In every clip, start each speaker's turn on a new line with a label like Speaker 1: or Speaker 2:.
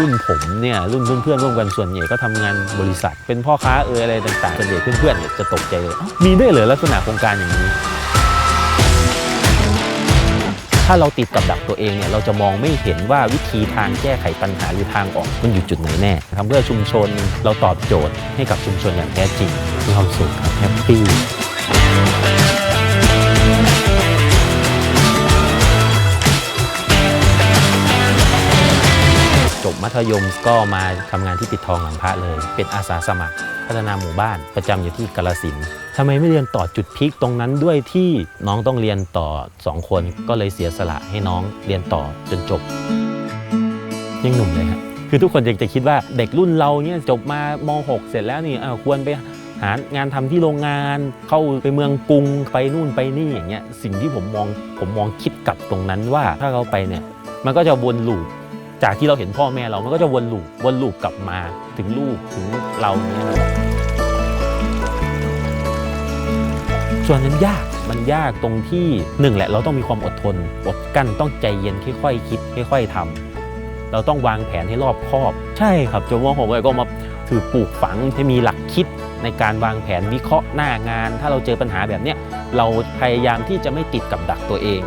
Speaker 1: รุ่นผมเนี่ยรุ่นเพื่อนๆร่วมกันส่วนใหญ่ก็ทำงานบริษัท เป็นพ่อค้าเอออะไรต่างๆส่วนใหญ่เพื่อนๆจะตกใจเลยมีด้วยเหรอลักษณะโครงการอย่างนี้ ถ้าเราติดกับดักตัวเองเนี่ยเราจะมองไม่เห็นว่าวิธีทางแก้ไขปัญหาหรือทางออกมันอยู่จุดไหนแน่ทำเพื่อชุมชนเราตอบโจทย์ให้กับชุมชนอย่างแท้จริงมีความสุขครับแฮปปี้ มัธยมก็มาทำงานที่ปิดทองหลังพระเลย เป็นอาสาสมัคร พัฒนาหมู่บ้านประจำอยู่ที่กาลสินทำไมไม่เรียนต่อจุดพีคตรงนั้นด้วยที่น้องต้องเรียนต่อสองคนก็เลยเสียสละให้น้องเรียนต่อจนจบ ยังหนุ่มเลยฮะคือทุกคนจะจะคิดว่าเด็กรุ่นเราเนี่ยจบมาม6เสร็จแล้วนี่ควรไปหางานทำที่โรงงานเข้าไปเมืองกรุงไปนู่นไปนี่อย่างเงี้ยสิ่งที่ผมมองผมมองคิดกลับตรงนั้นว่าถ้าเขาไปเนี่ยมันก็จะวนลูป จากที่เราเห็นพ่อแม่เรามันก็จะวนลูปวนลูปกลับมาถึงลูกถึงเราเนี่ยครับส่วนนั้นยากมันยากตรงที่หนึ่งแหละเราต้องมีความอดทน อดกั้นต้องใจเย็นค่อยๆคิดค่อยๆทำเราต้องวางแผนให้รอบคอบ ใช่ครับจนว่าผมก็มาถือปลูกฝังให้มีหลักคิดในการวางแผนวิเคราะห์หน้างาน ถ้าเราเจอปัญหาแบบเนี้ยเราพยายามที่จะไม่ติดกับดักตัวเอง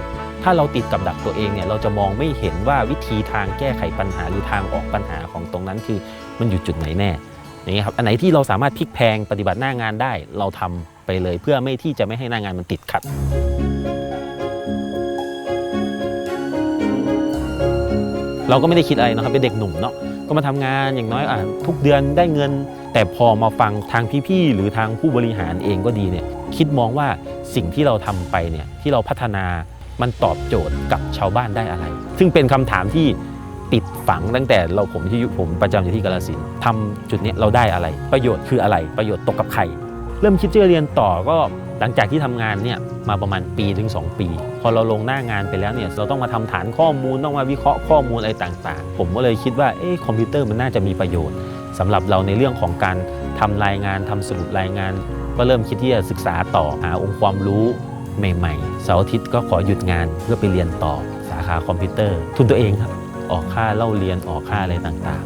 Speaker 1: ถ้าเราติดกับดักตัวเองเนี่ยเราจะมองไม่เห็นว่าวิธีทางแก้ไขปัญหาหรือทางออกปัญหาของตรงนั้นคือมันอยู่จุดไหนแน่อย่างเงี้ยครับอันไหนที่เราสามารถพลิกแพงปฏิบัติหน้างานได้ เราทำไปเลยเพื่อไม่ที่จะไม่ให้หน้างานมันติดขัดเราก็ไม่ได้คิดอะไรนะครับเป็นเด็กหนุ่มเนาะก็มาทำงานอย่างน้อยอะทุกเดือนได้เงิน แต่พอมาฟังทางพี่ๆหรือทางผู้บริหารเองก็ดีเนี่ยคิดมองว่าสิ่งที่เราทำไปเนี่ยที่เราพัฒนา มันตอบโจทย์กับชาวบ้านได้อะไร ซึ่งเป็นคำถามที่ติดฝังตั้งแต่เราผมที่ผมประจำอยู่ที่กาลสินทำจุดเนี้ยเราได้อะไร ประโยชน์คืออะไร ประโยชน์ตกกับใคร เริ่มคิดจะเรียนต่อก็หลังจากที่ทำงานเนี่ยมาประมาณปีถึง 2 ปี พอเราลงหน้างานไปแล้วเนี่ยเราต้องมาทำฐานข้อมูลต้องมาวิเคราะห์ข้อมูลอะไรต่าง ๆ ผมก็เลยคิดว่าเอ๊ะคอมพิวเตอร์มันน่าจะมีประโยชน์สำหรับเราในเรื่องของการทำรายงานทำสรุปรายงาน ก็เริ่มคิดที่จะศึกษาต่อหาองค์ความรู้ ใหม่ๆ เสาร์อาทิตย์ก็ขอหยุดงานเพื่อไปเรียนต่อสาขาคอมพิวเตอร์ ทุนตัวเองครับ ออกค่าเล่าเรียนออกค่าอะไรต่าง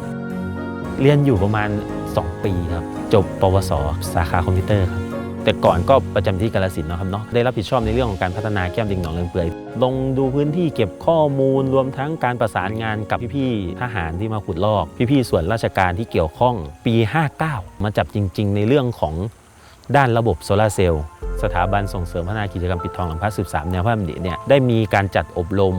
Speaker 1: ๆ เรียนอยู่ประมาณ 2 ปีครับ จบปวส สาขาคอมพิวเตอร์ครับแต่ก่อนก็ประจำที่กาลสินนะครับเนาะได้รับผิดชอบในเรื่องของการพัฒนาแก้มลิงหนองเลืองเปื่อยลงดูพื้นที่เก็บข้อมูลรวมทั้งการประสานงานกับพี่ๆทหารที่มาขุดลอก พี่ๆส่วนราชการที่เกี่ยวข้องปี 59 มาจับจริง ๆ ในเรื่องของด้านระบบโซลาร์เซลล์ สถาบันส่งเสริมพัฒนากิจกรรมปิดทองหลังพระ13แนวพระดำริเนี่ยได้มีการจัดอบรม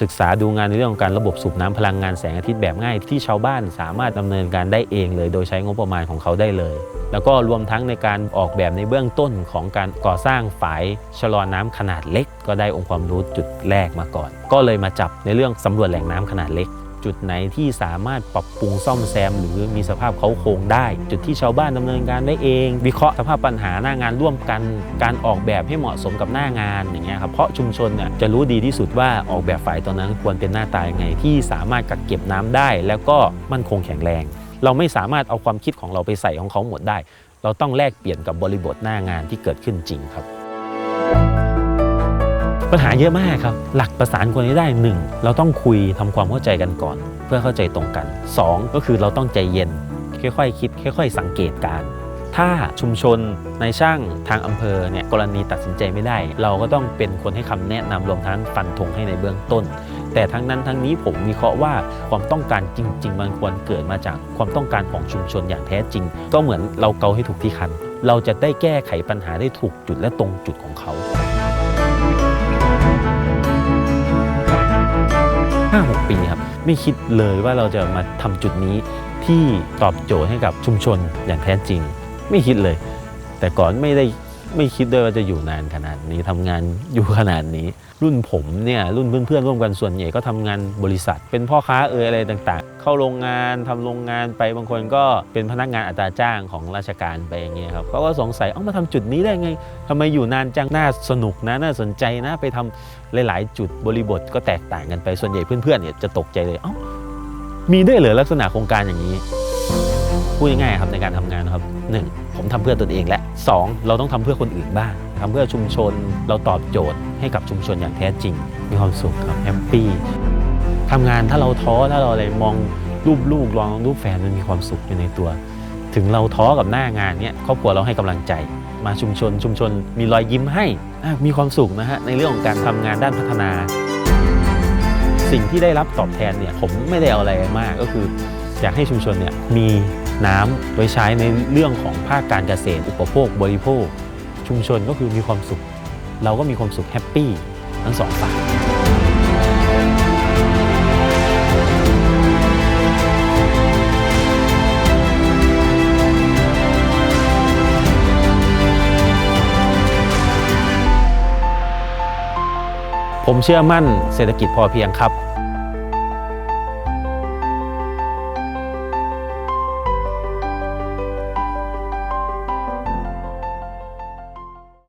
Speaker 1: ศึกษาดูงานในเรื่องของการระบบสูบน้ำพลังงานแสงอาทิตย์แบบง่าย ที่ชาวบ้านสามารถดำเนินการได้เองเลย โดยใช้งบประมาณของเขาได้เลย แล้วก็รวมทั้งในการออกแบบในเบื้องต้นของการก่อสร้างฝายชะลอน้ำขนาดเล็ก ก็ได้องค์ความรู้จุดแรกมาก่อน ก็เลยมาจับในเรื่องสำรวจแหล่งน้ำขนาดเล็ก จุดไหนที่สามารถปรับปรุงซ่อมแซม หรือมีสภาพเขาโครงได้ จุดที่ชาวบ้านดำเนินการได้เอง วิเคราะห์สภาพปัญหาหน้างานร่วมกัน การออกแบบให้เหมาะสมกับหน้างานอย่างเงี้ยครับเพราะชุมชนเนี่ยจะรู้ดีที่สุดว่าออกแบบฝ่ายตอนนั้นควรเป็นหน้าตายไงที่สามารถกักเก็บน้ำได้ แล้วก็มั่นคงแข็งแรง เราไม่สามารถเอาความคิดของเราไปใส่ของเขาหมดได้ เราต้องแลกเปลี่ยนกับบริบทหน้างานที่เกิดขึ้นจริงครับ ปัญหาเยอะมากครับ หลักประสานคนให้ได้หนึ่งเราต้องคุยทำความเข้าใจกันก่อน เพื่อเข้าใจตรงกันสองก็คือเราต้องใจเย็น ค่อยๆ คิด ค่อย ๆ สังเกตการ ถ้าชุมชนในช่างทางอำเภอเนี่ยกรณีตัดสินใจไม่ได้ เราก็ต้องเป็นคนให้คำแนะนำรวมทั้งฟันธงให้ในเบื้องต้น แต่ทั้งนั้นทั้งนี้ผมวิเคราะห์ว่าความต้องการจริง ๆ มันควรเกิดมาจากความต้องการของชุมชนอย่างแท้จริง ก็เหมือนเราเกาให้ถูกที่คัน เราจะได้แก้ไขปัญหาได้ถูกจุดและตรงจุดของเขา 5-6 ปีครับ ไม่คิดเลยว่าเราจะมาทำจุดนี้ที่ตอบโจทย์ให้กับชุมชนอย่างแท้จริง ไม่คิดเลย แต่ก่อนไม่ได้ ไม่คิดด้วยว่าจะอยู่นานขนาดนี้ทำงานอยู่ขนาดนี้ รุ่นผมเนี่ยรุ่นเพื่อนๆร่วมกันส่วนใหญ่ก็ทำงานบริษัท เป็นพ่อค้าเอออะไรต่างๆ เข้าโรงงานทำโรงงานไปบางคนก็เป็นพนักงานอัตราจ้างของราชการไปอย่างเงี้ยครับเขาก็สงสัยเอ้ามาทำจุดนี้ได้ไงทำไมอยู่นานจังน่าสนุกนะน่าสนใจนะไปทำหลายๆ จุดบริบทก็แตกต่างกันไปส่วนใหญ่เพื่อนๆเนี่ยจะตกใจเลยเอ้ามีด้วยเหรอลักษณะโครงการอย่างนี้ พูดง่ายๆครับในการทำงานนะครับหนึ่งผมทำเพื่อตนเองและสองเราต้องทำเพื่อคนอื่นบ้างทำเพื่อชุมชนเราตอบโจทย์ให้กับชุมชนอย่างแท้จริง มีความสุขครับแฮปปี้ทำงานถ้าเราท้อถ้าเราอะไรมองรูปลูกลองรูปแฟนมันมีความสุขอยู่ในตัว ถึงเราท้อกับหน้างานเนี้ยครอบครัวเราให้กำลังใจ มาชุมชน ชุมชนมีรอยยิ้มให้มีความสุขนะฮะในเรื่องของการทำงานด้านพัฒนา สิ่งที่ได้รับตอบแทนเนี่ยผมไม่ได้เอาอะไรมากก็คืออยากให้ชุมชนเนี่ยมี น้ำไว้ใช้ในเรื่องของภาคการเกษตร อุปโภค บริโภค ชุมชนก็คือมีความสุข เราก็มีความสุขแฮปปี้ทั้งสองฝ่ายผมเชื่อมั่นเศรษฐกิจพอเพียงครับ